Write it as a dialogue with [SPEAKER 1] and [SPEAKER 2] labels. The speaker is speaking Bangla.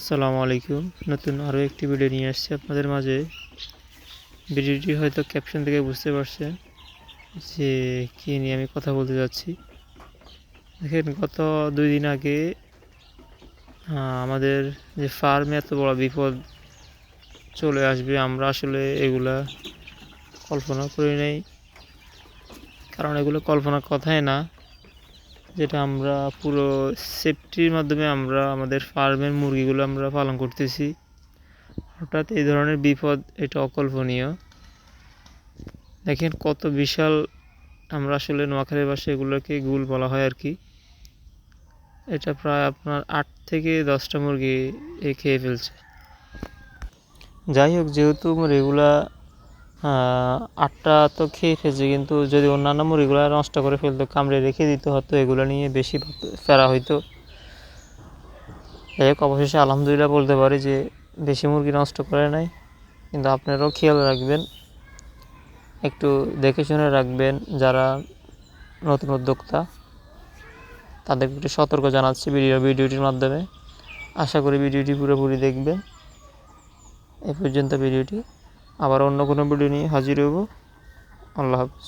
[SPEAKER 1] আসসালামু আলাইকুম। নতুন আরও একটি ভিডিও নিয়ে আসছি আপনাদের মাঝে। ভিডিওটি হয়তো ক্যাপশন থেকে বুঝতে পারছেন যে কী নিয়ে আমি কথা বলতে যাচ্ছি। দেখেন, গত দুই দিন আগে আমাদের যে ফার্মে এত বড় বিপদ চলে আসবে, আমরা আসলে এগুলা কল্পনা করি নাই। কারণ এগুলো কল্পনার কথাই না। যেটা আমরা পুরো সেফটির মাধ্যমে আমরা আমাদের ফার্মের মুরগিগুলো আমরা পালন করতেছি। হঠাৎ এই ধরনের বিপদ এটা অকল্পনীয়। দেখেন কত বিশাল আমরা আসলে নোয়াখালীর ভাষায় এগুলোকে গুল বলা হয় আর কি। এটা প্রায় আপনার আট থেকে দশটা মুরগি এ খেয়ে ফেলছে। যাই হোক যেহেতু আহ, আটটা তো খেয়ে ফেলছে, কিন্তু যদি অন্যান্য মুরগিগুলো নষ্ট করে ফেলতো, কামড়ে রেখে দিতে হতো এগুলো নিয়ে বেশি ফেরা হইতো। হোক, অবশেষে আলহামদুলিল্লাহ বলতে পারি যে বেশি মুরগি নষ্ট করে নাই, কিন্তু আপনারাও খেয়াল রাখবেন, একটু দেখে শুনে রাখবেন, যারা নতুন উদ্যোক্তা, তাদেরকে একটু সতর্ক জানাচ্ছি ভিডিও, ভিডিওটির মাধ্যমে। আশা করি ভিডিওটি পুরোপুরি দেখবেন। এ পর্যন্ত ভিডিওটি আবার অন্য কোনো ভিডিও নিয়ে হাজির হব। আল্লাহ হাফিজ।